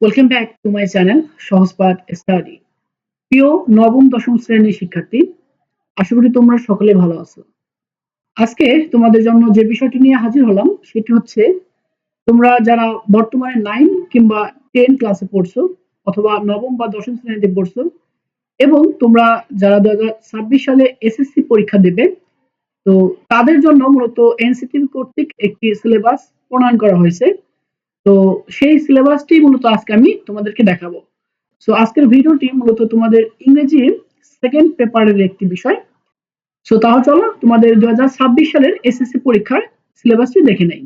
Welcome back to my channel Sahajpath study প্রিয় নবম, দশম শ্রেণির শিক্ষার্থী, আশা করি তোমরা সকলে ভালো আছো। আজকে তোমাদের জন্য যে বিষয়টি নিয়ে হাজির হলাম, সেটি হচ্ছে তোমরা যারা বর্তমানে নাইন কিংবা টেন ক্লাসে পড়ছো অথবা নবম বা দশম শ্রেণীতে পড়ছো এবং তোমরা যারা দু হাজার ছাব্বিশ সালে এসএসসি পরীক্ষা দেবে, তো তাদের জন্য মূলত এনসিটিভি কর্তৃক একটি সিলেবাস প্রণয়ন করা হয়েছে। তো সেই সিলেবাসটি মূলত আজকে আমি তোমাদেরকে দেখাবো। সো আজকের ভিডিওটি মূলত তোমাদের ইংরেজি সেকেন্ড পেপারের একটি বিষয়। সো তাহলে চলো তোমাদের দুহাজার ছাব্বিশ সালের এসএসসি পরীক্ষার সিলেবাসটি দেখে নেই।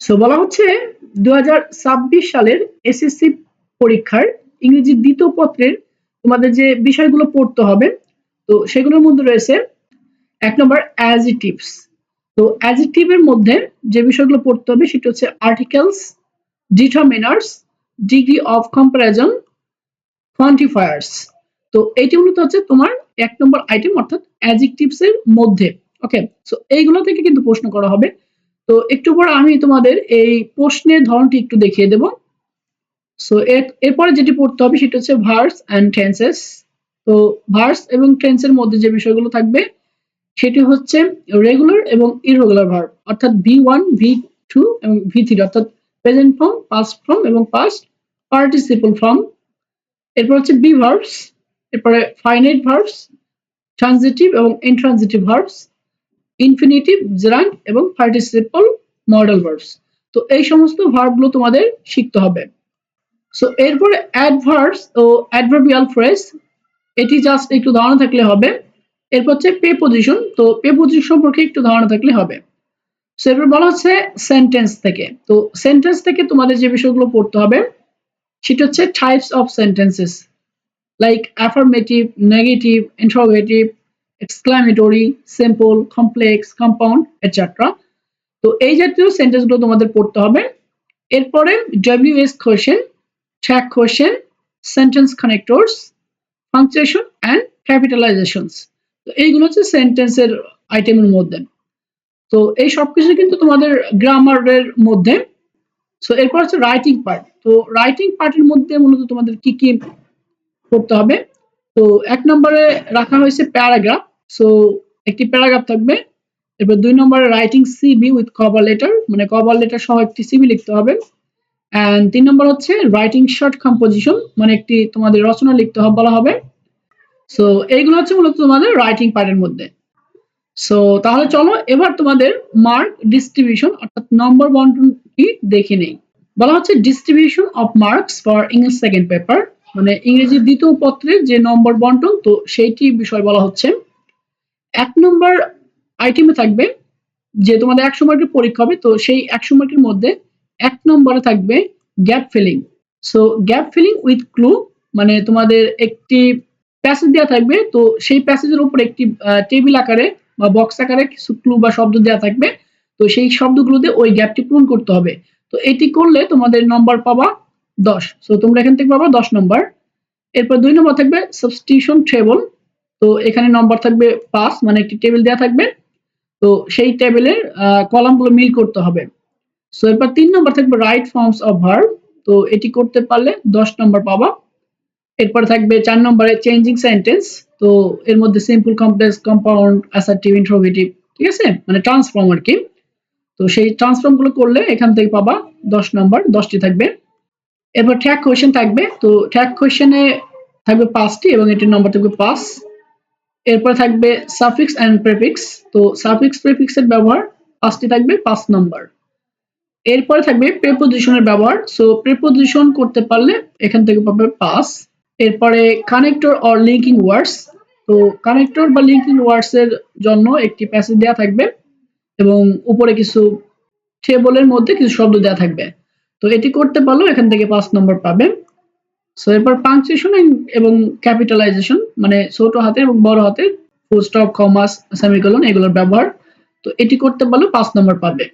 সো বলা হচ্ছে দু হাজার ছাব্বিশ সালের এসএসসি পরীক্ষার ইংরেজি দ্বিতীয় পত্রের তোমাদের যে বিষয়গুলো পড়তে হবে, তো সেগুলোর মধ্যে রয়েছে এক নম্বর অ্যাজ অ্যাজিটিভস তো অ্যাজেক্টিভের মধ্যে যে বিষয়গুলো পড়তে হবে, সেটা হচ্ছে articles determiners degree of comparison quantifiers তো এইটি মূলত হচ্ছে তোমার এক নম্বর আইটেম অর্থাৎ অ্যাজেক্টিভস এর মধ্যে। ওকে সো এইগুলো থেকে কিন্তু প্রশ্ন করা হবে। তো একটু পর আমি তোমাদের এই প্রশ্নের ধরনটি একটু দেখিয়ে দেব। সো এরপরে যেটি পড়তে হবে, সেটা হচ্ছে ভার্স অ্যান্ড টেন্সেস তো ভার্স এবং টেন্সের মধ্যে যে বিষয়গুলো থাকবে সেটি হচ্ছে রেগুলার এবং ইরেগুলার ভার্ব অর্থাৎ ভি ওয়ান ভি টু এবং ভি থ্রি অর্থাৎ প্রেজেন্ট ফর্ম পাস্ট ফর্ম এবং পাস্ট পার্টিসিপল ফর্ম এরপর হচ্ছে বি ভার্বস এরপরে ফাইনাইট ভার্বস ট্রানজিটিভ এবং ইনট্রানজিটিভ ভার্বস ইনফিনিটিভ জেরান্ট এবং পার্টিসিপল মডেল ভার্বস তো এই সমস্ত ভার্বগুলো তোমাদের শিখতে হবে। সো এরপরে অ্যাডভার্স ও অ্যাডভার্বিয়াল ফ্রেজ এটি জাস্ট একটু ধারণা থাকলে হবে। এরপর হচ্ছে পে পজিশন তো পে পজিশন সম্পর্কে একটু ধারণা থাকলে হবে। সো এরপর বলা হচ্ছে সেন্টেন্স থেকে। তো সেন্টেন্স থেকে তোমাদের যে বিষয়গুলো পড়তে হবে, সেটা হচ্ছে types of sentences like affirmative negative interrogative exclamatory simple complex compound etcetera তো এই জাতীয় সেন্টেন্সগুলো তোমাদের পড়তে হবে। এরপরে WH question tag question sentence connectors punctuation and capitalisations তো এইগুলো হচ্ছে সেন্টেন্সের আইটেমের মধ্যে। তো এই সবকিছু কিন্তু তোমাদের গ্রামারের মধ্যে। সো এরপর হচ্ছে রাইটিং পার্ট তো রাইটিং পার্টের মধ্যে মূলত তোমাদের কি কি করতে হবে? তো এক নম্বরে রাখা হয়েছে প্যারাগ্রাফ সো একটি প্যারাগ্রাফ থাকবে। এরপর দুই নম্বরে writing CV with cover letter মানে কভার লেটার সহ একটি সিবি লিখতে হবে। অ্যান্ড তিন নম্বর হচ্ছে রাইটিং শর্ট কম্পোজিশন মানে একটি তোমাদের রচনা লিখতে হবে বলা হবে। সো এইগুলো হচ্ছে মূলত তোমাদের রাইটিং পার্টের মধ্যে। সো তাহলে চলো এবার তোমাদের মার্ক ডিস্ট্রিবিউশন অর্থাৎ নম্বর বন্টনটি দেখে নেই। বলা হচ্ছে distribution of marks for English second paper মানে ইংরেজি দ্বিতীয় পত্রের যে নম্বর বন্টন, তো সেইটি বিষয় বলা হচ্ছে। এক নম্বর আইটেমে থাকবে যে তোমাদের একশো মার্কের পরীক্ষা হবে, তো সেই একশো মার্কের মধ্যে এক নম্বরে থাকবে gap filling so gap filling with clue মানে তোমাদের একটি প্যাসেজ দেওয়া থাকবে, তো সেই প্যাসেজের উপর একটি টেবিল আকারে বা বক্স আকারে কিছু ক্লু বা শব্দ দেওয়া থাকবে। তো সেই শব্দগুলোতে ওই গ্যাপটি পূরণ করতে হবে। তো এটি করলে তোমাদের নম্বর পাবা দশ। সো তোমরা এখান থেকে পাবা দশ নম্বর এরপর দুই নম্বর থাকবে সাবস্টিটিউশন টেবল তো এখানে নম্বর থাকবে পাঁচ মানে একটি টেবিল দেওয়া থাকবে। তো সেই টেবিলের কলামগুলো মিল করতে হবে। সো এরপর তিন নম্বর থাকবে রাইট ফর্মস অফ ভার্ব তো এটি করতে পারলে দশ নম্বর পাবা। এরপর থাকবে চার নম্বরে চেঞ্জিং সেন্টেন্স তো এর মধ্যে simple complex compound assertive interrogative ঠিক আছে? মানে ট্রান্সফর্ম আর কি? তো সেই ট্রান্সফর্মগুলো করলে এখান থেকে পাবা দশ নম্বর, দশটি থাকবে। এরপর ট্র্যাক কোয়েশ্চেন থাকবে, তো ট্র্যাক কোয়েশ্চেনে থাকবে পাঁচটি এবং এটির নম্বর থাকবে পাঁচ। এরপর থাকবে সাফিক্স অ্যান্ড প্রেফিক্স তো সাফিক্স প্রেফিক্স এর ব্যবহার পাঁচটি থাকবে, পাঁচ নম্বর। এরপরে থাকবে প্রেপোজিশনের ব্যবহার সো প্রেপোজিশন করতে পারলে এখান থেকে পাবে পাঁচ। এরপরে কানেক্টর অর লিঙ্কিং ওয়ার্ডস তো কানেক্টর বা লিঙ্কিং ওয়ার্ডস এর জন্য একটি প্যাসেজ দেওয়া থাকবে এবং উপরে কিছু টেবলের মধ্যে কিছু শব্দ দেওয়া থাকবে। তো এটি করতে পারলেও এখান থেকে পাঁচ নম্বর পাবে সো এরপর পাংচুয়েশন এবং ক্যাপিটালাইজেশন মানে ছোট হাতে এবং বড় হাতে ফুল স্টপ কমাস সেমিকলন এগুলোর ব্যবহার। তো এটি করতে পারলেও পাঁচ নম্বর পাবে।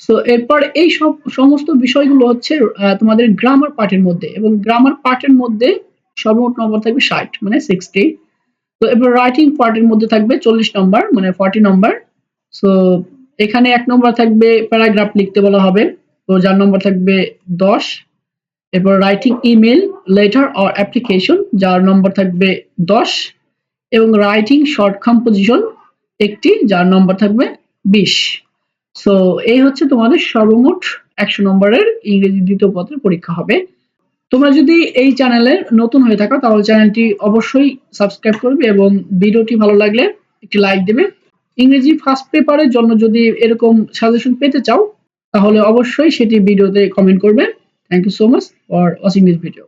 সো এরপর এই সব সমস্ত বিষয়গুলো হচ্ছে তোমাদের গ্রামার পার্টের মধ্যে এবং গ্রামার পার্টের মধ্যে সর্বমোট নম্বর থাকবে ষাট মানে সিক্সটি তো এবার রাইটিং পার্টের মধ্যে থাকবে চল্লিশ নম্বর মানে ফর্টি নম্বর সো এখানে এক নম্বর থাকবে প্যারাগ্রাফ লিখতে বলা হবে। তো যার নম্বর থাকবে দশ। এরপর writing email letter or application যার নম্বর থাকবে দশ। এবং রাইটিং শর্ট কম্পোজিশন একটি, যার নম্বর থাকবে বিশ। সো এই হচ্ছে তোমাদের সর্বমোট একশো নম্বরের ইংরেজি দ্বিতীয় পত্রের পরীক্ষা হবে। তোমরা যদি এই চ্যানেলের নতুন হয়ে থাকো, তাহলে চ্যানেলটি অবশ্যই সাবস্ক্রাইব করবে এবং ভিডিওটি ভালো লাগলে একটি লাইক দেবে। ইংরেজি ফার্স্ট পেপারের জন্য যদি এরকম সাজেশন পেতে চাও, তাহলে অবশ্যই সেটি ভিডিওতে কমেন্ট করবে। Thank you so much for watching this video